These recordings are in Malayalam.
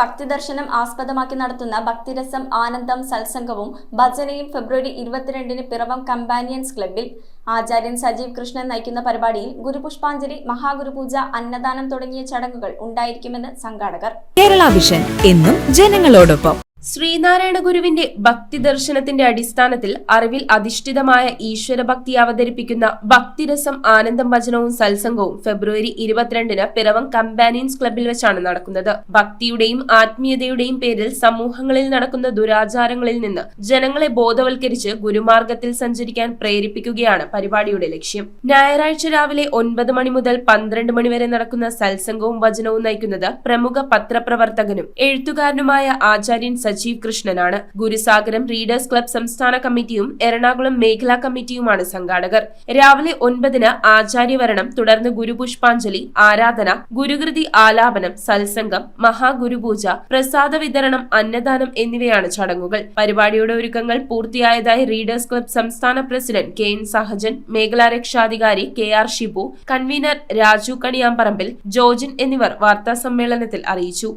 ഭക്തിദർശനം ആസ്പദമാക്കി നടത്തുന്ന ഭക്തിരസം ആനന്ദം സത്സംഗവും ഭജനയും ഫെബ്രുവരി ഇരുപത്തിരണ്ടിന് പിറവം കമ്പാനിയൻസ് ക്ലബിൽ ആചാര്യൻ സജീവ് കൃഷ്ണൻ നയിക്കുന്ന പരിപാടിയിൽ ഗുരുപുഷ്പാഞ്ജലി മഹാഗുരുപൂജ അന്നദാനം തുടങ്ങിയ ചടങ്ങുകൾ ഉണ്ടായിരിക്കുമെന്ന് സംഘാടകർ. കേരള വിഷൻ എന്നും ജനങ്ങളോടൊപ്പം. ശ്രീനാരായണ ഗുരുവിന്റെ ഭക്തി ദർശനത്തിന്റെ അടിസ്ഥാനത്തിൽ അറിവിൽ അധിഷ്ഠിതമായ ഈശ്വരഭക്തി അവതരിപ്പിക്കുന്ന ഭക്തിരസം ആനന്ദം ഭജനവും സത്സംഗവും ഫെബ്രുവരി ഇരുപത്തിരണ്ടിന് പിറവം കമ്പാനിയൻസ് ക്ലബിൽ വെച്ചാണ് നടക്കുന്നത്. ഭക്തിയുടെയും ആത്മീയതയുടെയും പേരിൽ സമൂഹങ്ങളിൽ നടക്കുന്ന ദുരാചാരങ്ങളിൽ നിന്ന് ജനങ്ങളെ ബോധവൽക്കരിച്ച് ഗുരുമാർഗത്തിൽ സഞ്ചരിക്കാൻ പ്രേരിപ്പിക്കുകയാണ് പരിപാടിയുടെ ലക്ഷ്യം. ഞായറാഴ്ച രാവിലെ ഒൻപത് മണി മുതൽ പന്ത്രണ്ട് മണി വരെ നടക്കുന്ന സത്സംഗവും ഭജനവും നയിക്കുന്നത് പ്രമുഖ പത്രപ്രവർത്തകനും എഴുത്തുകാരനുമായ ആചാര്യൻ സജീവ് കൃഷ്ണനാണ്. ഗുരുസാഗരം റീഡേഴ്സ് ക്ലബ് സംസ്ഥാന കമ്മിറ്റിയും എറണാകുളം മേഖലാ കമ്മിറ്റിയുമാണ് സംഘാടകർ. രാവിലെ ഒൻപതിന് ആചാര്യവരണം തുടർന്ന് ഗുരുപുഷ്പാഞ്ജലി ആരാധന ഗുരുകൃതി ആലാപനം സത്സംഗം മഹാഗുരുപൂജ പ്രസാദ വിതരണം അന്നദാനം എന്നിവയാണ് ചടങ്ങുകൾ. പരിപാടിയുടെ ഒരുക്കങ്ങൾ പൂർത്തിയായതായി റീഡേഴ്സ് ക്ലബ് സംസ്ഥാന പ്രസിഡന്റ് കെ എൻ സഹജൻ മേഖലാ രക്ഷാധികാരി K R Shibu convener Raju Kaniyamparambil Jojin എന്നിവർ വാർത്താ സമ്മേളനത്തിൽ അറിയിച്ചു.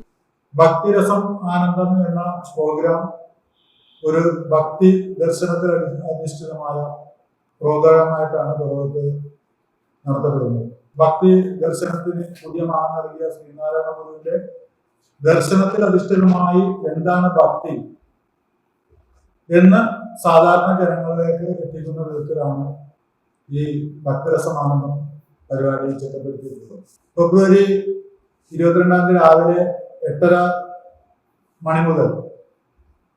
ഭക്തിരസം ആനന്ദം എന്ന പ്രോഗ്രാം ഒരു ഭക്തി ദർശനത്തിൽ അധിഷ്ഠിതമായ പ്രോഗ്രാമായിട്ടാണ് ഭഗവത് നടത്തപ്പെടുന്നത്. ഭക്തി ദർശനത്തിന് പുതിയ മാനം നൽകിയ ശ്രീനാരായണ ഗുരുവിന്റെ ദർശനത്തിൽ അധിഷ്ഠിതമായി എന്താണ് ഭക്തി എന്ന് സാധാരണ ജനങ്ങളിലേക്ക് എത്തിക്കുന്ന വിധത്തിലാണ് ഈ ഭക്തരസമാനന്ദം പരിപാടി ചിട്ടപ്പെടുത്തിയിട്ടുള്ളത് ഫെബ്രുവരി ഇരുപത്തിരണ്ടാം തീയതി രാവിലെ എട്ടര മണി മുതൽ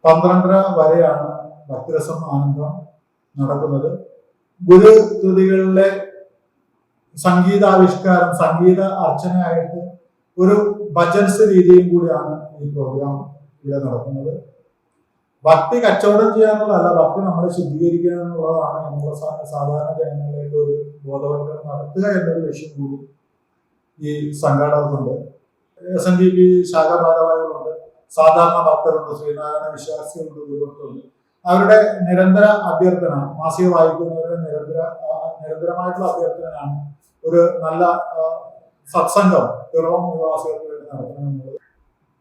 പന്ത്രണ്ടര വരെയാണ് ഭക്തിരസം ആനന്ദം നടക്കുന്നത്. ഗുരു കൃതികളിലെ സംഗീതാവിഷ്കാരം സംഗീത അർച്ചനയായിട്ട് ഒരു ഭജൻസ് രീതിയും കൂടിയാണ് ഈ പ്രോഗ്രാം ഇവിടെ നടക്കുന്നത്. ഭക്തി കച്ചവടം ചെയ്യാനുള്ളതല്ല ഭക്തി നമ്മളെ ശുദ്ധീകരിക്കുക എന്നുള്ളതാണ് എന്നുള്ള സാധാരണ ജനങ്ങളിലേക്ക് ഒരു ബോധവൽക്കരണം നടത്തുക എന്നൊരു ലക്ഷ്യം കൂടി ഈ സംഘാടകർക്കുണ്ട്. എസ് എൻ ഡി പി ശാഖാഭാരവാഹികളുണ്ട് സാധാരണ ഭക്തരുണ്ട് ശ്രീനാരായണ വിശ്വാസികളുണ്ട് ഗുരുഭക്തരുണ്ട്. അവരുടെ നിരന്തര അഭ്യർത്ഥന മാസിക വായിക്കുന്നവരുടെ നിരന്തര നിരന്തരമായിട്ടുള്ള അഭ്യർത്ഥനയാണ് ഒരു നല്ല സത്സംഗം പിറവം നിവാസികൾക്ക് വേണ്ടി നടത്തണമെന്നുള്ളത്.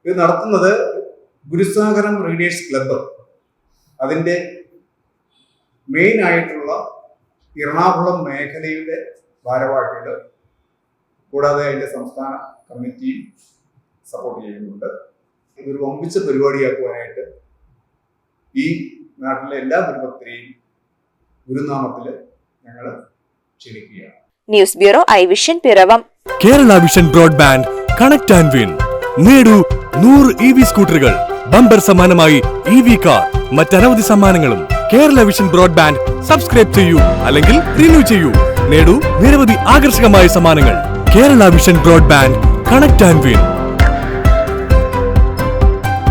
ഇത് നടത്തുന്നത് ഗുരുസാഗരം റീഡേഴ്സ് ക്ലബ്ബ്. അതിന്റെ മെയിൻ ആയിട്ടുള്ള എറണാകുളം മേഖലയുടെ ഭാരവാഹികൾ. കൂടാതെ അതിന്റെ സംസ്ഥാന കമ്മിറ്റിയും സപ്പോർട്ട് ചെയ്യുന്നുണ്ട്. ഇതൊരു വമ്പിച്ച പരിപാടിയാക്കുവാനായിട്ട് ഈ നാട്ടിലെ എല്ലാ കുടുംബത്തിനെയും ഗുരുനാമത്തിൽ ഞങ്ങൾ ക്ഷണിക്കുകയാണ്. News bureau I vision Piravom. Kerala vision broadband connect and win. നേടൂ നൂറ് ഇ വി സ്കൂട്ടറുകൾ ബമ്പർ സമ്മാനമായി ഇ വി കാർ മറ്റനവധി സമ്മാനങ്ങളും. കേരള വിഷൻ ബ്രോഡ്ബാൻഡ് സബ്സ്ക്രൈബ് ചെയ്യൂ അല്ലെങ്കിൽ റിന്യൂ ചെയ്യൂ. നേടൂ നിരവധി ആകർഷകമായ സമ്മാനങ്ങൾ. Kerala vision broadband connect and win.